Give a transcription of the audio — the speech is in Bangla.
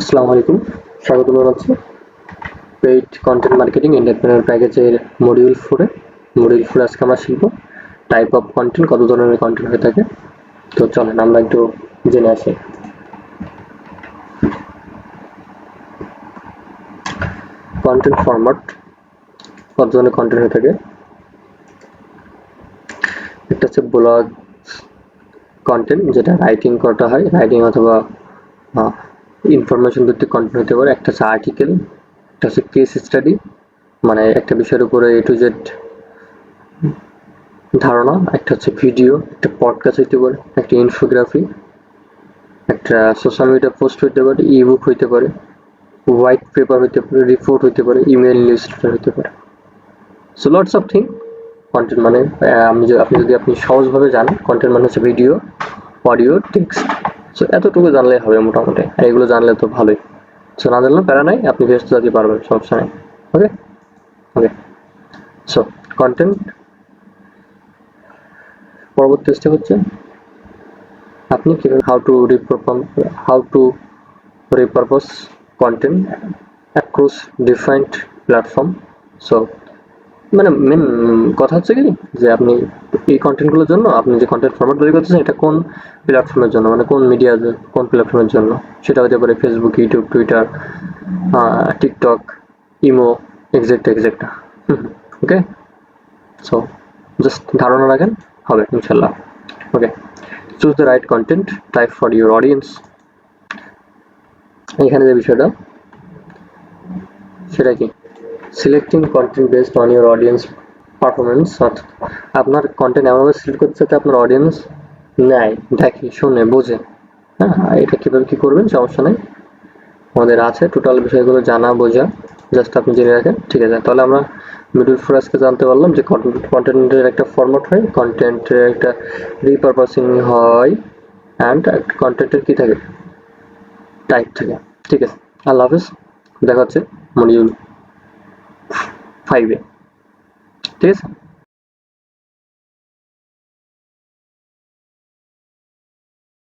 আসসালামু আলাইকুম। স্বাগত জানাচ্ছি পেইড কন্টেন্ট মার্কেটিং এন্টারপ্রেনার প্যাকেজের মডিউল ফোরে মডিউল ফোর আজকে আমরা শিখব টাইপ অফ কন্টেন্ট কত ধরনের কন্টেন্ট হয়ে থাকে। তো চলেন, আমরা একটু জেনে আসি। কন্টেন্ট ফরম্যাট কত ধরনের কন্টেন্ট হয়ে থাকে। একটা হচ্ছে ব্লগ কন্টেন্ট যেটা রাইটিং করা হয় রাইটিং অথবা ইনফরমেশন ভিত্তিক কন্টেন্ট হতে পারে। একটা হচ্ছে আর্টিকেল একটা হচ্ছে কেস স্টাডি মানে একটা বিষয়ের উপরে এ টু জেড ধারণা, একটা হচ্ছে ভিডিও একটা পডকাস্ট হইতে পারে, একটা ইনফোগ্রাফি একটা সোশ্যাল মিডিয়া পোস্ট হইতে পারে ই বুক হইতে পারে হোয়াইট পেপার হইতে পারে রিপোর্ট হইতে পারে ইমেল নিউজ হইতে পারে। So lots of thing content মানে আমি আপনি যদি আপনি সহজভাবে জানেন কন্টেন্ট মানে হচ্ছে ভিডিও অডিও টেক্সট সো এতটুকু জানলে হবে মোটামুটি। আর এগুলো জানলে তো ভালোই। সো না জানলেও প্যারা নাই, আপনি ব্যস্ত যেতে পারবেন, সমস্যা ওকে ওকে সো কন্টেন্ট পরবর্তী স্টেপ হচ্ছে, আপনি কীভাবে how to reperform how to repurpose content across different platform so মানে মেন কথা হচ্ছে কি, যে আপনি এই কন্টেন্টগুলোর জন্য, আপনি যে কন্টেন্ট ফরম্যাট তৈরি করতেছেন, এটা কোন প্ল্যাটফর্মের জন্য? মানে কোন মিডিয়া কোন প্ল্যাটফর্মের জন্য? সেটা হতে পারে Facebook YouTube Twitter TikTok imo exact exact okay so just ধারণা রাখেন, হবে ইনশাল্লাহ okay choose the right content type for your audience এখানে যে বিষয়টা, সেটা কি? Selecting content based on your audience performance অর্থাৎ আপনার কন্টেন্ট এমনভাবে সিলেক্ট করতে যাতে আপনার অডিয়েন্স নেয়, দেখে, শুনে, বোঝে। হ্যাঁ এটা কীভাবে কী করবেন? সমস্যা নেই। আমাদের আছে টোটাল বিষয়গুলো জানা, বোঝা। জাস্ট আপনি জেনে রাখেন, ঠিক আছে। তাহলে আমরা মিডল ফোর আজকে জানতে পারলাম যে কন্টেন্টের একটা ফরম্যাট হয়। কন্টেন্টের একটা রিপারপাসিং হয়। অ্যান্ড কন্টেন্টের কী থাকে? টাইপ থাকে। ঠিক আছে। আল্লাহ হাফিজ। দেখা হচ্ছে। মডিউল ফাইভে ঠিক আছে?